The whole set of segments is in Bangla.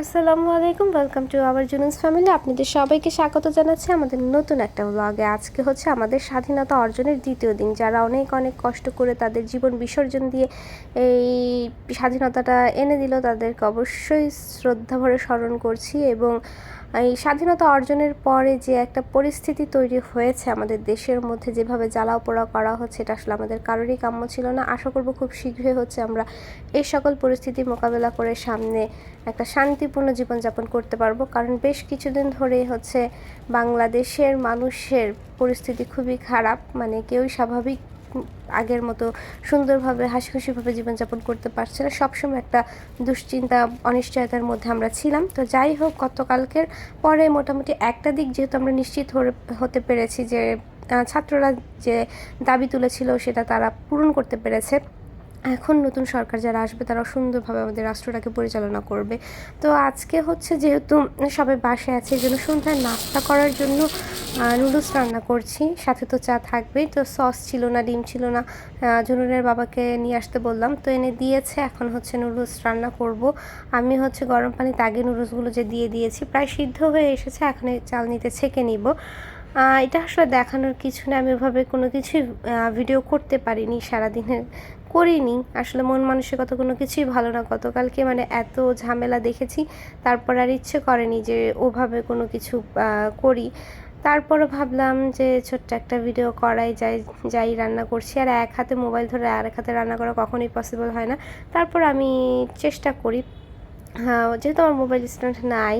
আসসালামু আলাইকুম welcome to our Junus family আপনাদের সবাইকে স্বাগত জানাচ্ছি আমাদের নতুন একটা ব্লগে আজকে হচ্ছে আমাদের স্বাধীনতা অর্জনের দ্বিতীয় দিন। যারা অনেক অনেক কষ্ট করে তাদের জীবন বিসর্জন দিয়ে এই স্বাধীনতাটা এনে দিল, তাদেরকে অবশ্যই শ্রদ্ধা ভরে স্মরণ করছি এবং এই স্বাধীনতা অর্জনের পরে যে একটা পরিস্থিতি তৈরি হয়েছে আমাদের দেশের মধ্যে, যেভাবে জ্বালাও পোড়া করা হচ্ছে, এটা আসলে আমাদের কারোরই কাম্য ছিল না। আশা করব খুব শীঘ্রই হচ্ছে আমরা এই সকল পরিস্থিতি মোকাবেলা করে সামনে একটা শান্তিপূর্ণ জীবনযাপন করতে পারব। কারণ বেশ কিছুদিন ধরে হচ্ছে বাংলাদেশের মানুষের পরিস্থিতি খুবই খারাপ। মানে কেউই স্বাভাবিক আগের মতো সুন্দরভাবে হাসি খুশিভাবে জীবনযাপন করতে পারছে না। সবসময় একটা দুশ্চিন্তা, অনিশ্চয়তার মধ্যে আমরা ছিলাম। তো যাই হোক, গতকালকের পরে মোটামুটি একটা দিক যেহেতু আমরা নিশ্চিত হতে পেরেছি যে ছাত্ররা যে দাবি তুলেছিল সেটা তারা পূরণ করতে পেরেছে। এখন নতুন সরকার যারা আসবে তারা সুন্দরভাবে আমাদের রাষ্ট্রটাকে পরিচালনা করবে। তো আজকে হচ্ছে যেহেতু সবাই বাসায় আছে, এই জন্য সন্ধ্যায় নাস্তা করার জন্য নুডলস রান্না করছি। সাথে তো চা থাকবেই। তো সস ছিল না, ডিম ছিল না জুনুনের বাবাকে নিয়ে আসতে বললাম। তো এনে দিয়েছে, এখন হচ্ছে নুডলস রান্না করব। আমি হচ্ছে গরম পানিতে আগে নুডলসগুলো যে দিয়ে দিয়েছি, প্রায় সিদ্ধ হয়ে এসেছে, এখন চাল নিতে ছেঁকে নিব। এটা আসলে দেখানোর কিছু না, আমি ওভাবে কোনো কিছুই ভিডিও করতে পারিনি সারাদিনের করিনি। আসলে মন মানসিকতা কোনো কিছুই ভালো না। গতকালকে মানে এত ঝামেলা দেখেছি, তারপর আর ইচ্ছে করেনি যে ওভাবে কোনো কিছু করি। তারপরও ভাবলাম যে ছোট্ট একটা ভিডিও করাই যাই যাই রান্না করছি। আর এক হাতে মোবাইল ধরে আর এক হাতে রান্না করা কখনোই পসিবল হয় না। তারপর আমি চেষ্টা করি। হ্যাঁ যেহেতু আমার মোবাইল স্ট্যান্ড নাই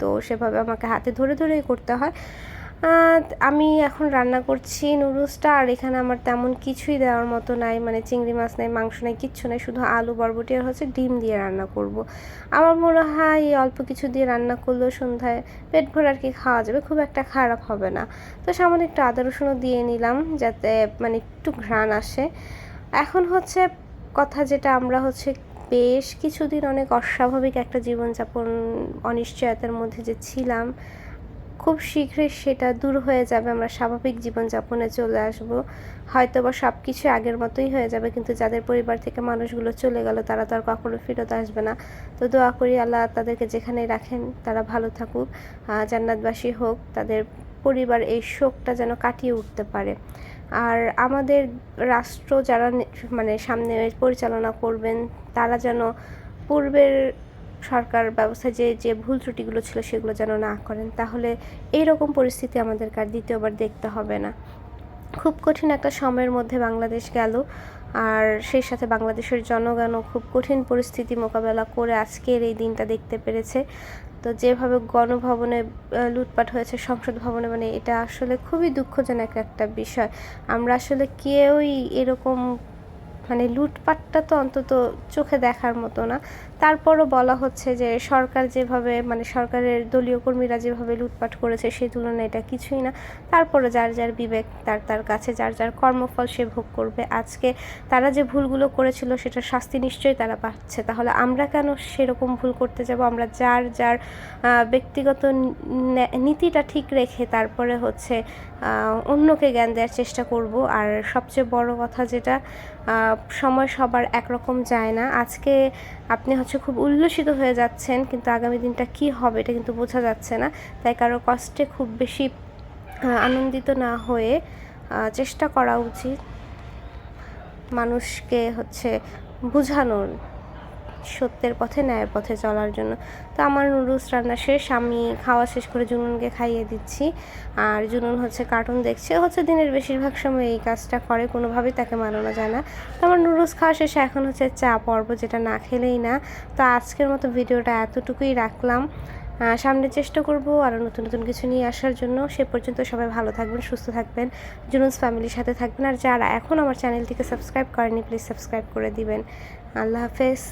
তো সেভাবে আমাকে হাতে ধরে ধরেই করতে হয়। আমি এখন রান্না করছি নুডলসটা, আর এখানে আমার তেমন কিছুই দেওয়ার মতো নাই মানে চিংড়ি মাছ নাই, মাংস নাই, কিচ্ছু নাই, শুধু আলু, বরবটি আর হচ্ছে ডিম দিয়ে রান্না করব। আমার মনে হয় এই অল্প কিছু দিয়ে রান্না করলেও সন্ধ্যায় পেট ভরে আর কি খাওয়া যাবে, খুব একটা খারাপ হবে না তো সামান্য একটু আদা রসুনও দিয়ে নিলাম, যাতে মানে একটু ঘ্রাণ আসে এখন হচ্ছে কথা যেটা, আমরা হচ্ছে বেশ কিছুদিন অনেক অস্বাভাবিক একটা জীবনযাপন, অনিশ্চয়তার মধ্যে যে ছিলাম খুব শীঘ্রই সেটা দূর হয়ে যাবে, আমরা স্বাভাবিক জীবনযাপনে চলে আসব। হয়তো বা সব কিছু আগের মতোই হয়ে যাবে, কিন্তু যাদের পরিবার থেকে মানুষগুলো চলে গেল, তারা তো আর কখনো ফেরত আসবে না। তো দোয়া করি আল্লাহ তাদেরকে যেখানেই রাখেন, তারা ভালো থাকুক জান্নাতবাসী হোক, তাদের পরিবার এই শোকটা যেন কাটিয়ে উঠতে পারে। আর আমাদের রাষ্ট্র যারা মানে সামনে পরিচালনা করবেন, তারা যেন পূর্বের সরকার ব্যবস্থায় যে যে ভুল ত্রুটিগুলো ছিল সেগুলো যেন না করেন, তাহলে এইরকম পরিস্থিতি আমাদেরকে আর দ্বিতীয়বার দেখতে হবে না। খুব কঠিন একটা সময়ের মধ্যে বাংলাদেশ গেল, আর সেই সাথে বাংলাদেশের জনগণও খুব কঠিন পরিস্থিতি মোকাবেলা করে আজকের এই দিনটা দেখতে পেরেছে। তো যেভাবে গণভবনে লুটপাট হয়েছে, সংসদ ভবনে মানে এটা আসলে খুবই দুঃখজনক একটা বিষয়। আমরা আসলে কেউই এরকম মানে লুটপাটটা তো অন্তত চোখে দেখার মতো না। তারপরও বলা হচ্ছে যে সরকার যেভাবে মানে সরকারের দলীয় কর্মীরা যেভাবে লুটপাট করেছে সেই তুলনায় এটা কিছুই না। তারপরে যার যার বিবেক, তার তার কাছে যার যার কর্মফল সে ভোগ করবে। আজকে তারা যে ভুলগুলো করেছিল সেটা শাস্তি নিশ্চয়ই তারা পাচ্ছে। তাহলে আমরা কেন সেরকম ভুল করতে যাব? আমরা যার যার ব্যক্তিগত নীতিটা ঠিক রেখে তারপরে হচ্ছে অন্যকে জ্ঞান দেওয়ার চেষ্টা করব। আর সবচেয়ে বড় কথা যেটা সময় সবার একরকম যায় না। আজকে আপনি হচ্ছে খুব উল্লসিত হয়ে যাচ্ছেন, কিন্তু আগামী দিনটা কি হবে এটা কিন্তু বোঝা যাচ্ছে না। তাই কারও কষ্টে খুব বেশি আনন্দিত না হয়ে চেষ্টা করা উচিত মানুষকে হচ্ছে বোঝানোর। সত্যের পথে, ন্যায়ের পথে চলার জন্য। তো আমার নুডলস রান্না শেষ, আমি খাওয়া শেষ করে জুনুনকে খাইয়ে দিচ্ছি। আর জুনুন হচ্ছে কার্টুন দেখছে, হচ্ছে দিনের বেশিরভাগ সময় এই কাজটা করে, কোনোভাবেই তাকে মানানো যায় না। তো আমার নুডলস খাওয়া শেষে এখন হচ্ছে চা পর্ব, যেটা না খেলেই না। তো আজকের মতো ভিডিওটা এতটুকুই রাখলাম। সামনে চেষ্টা করব আরও নতুন নতুন কিছু নিয়ে আসার জন্য। সে পর্যন্ত সবাই ভালো থাকবেন, সুস্থ থাকবেন। জুনুস ফ্যামিলির সাথে থাকবেন। আর যারা এখন আমার চ্যানেলটিকে সাবস্ক্রাইব করেনি প্লিজ সাবস্ক্রাইব করে দিবেন। আল্লাহ হাফেজ।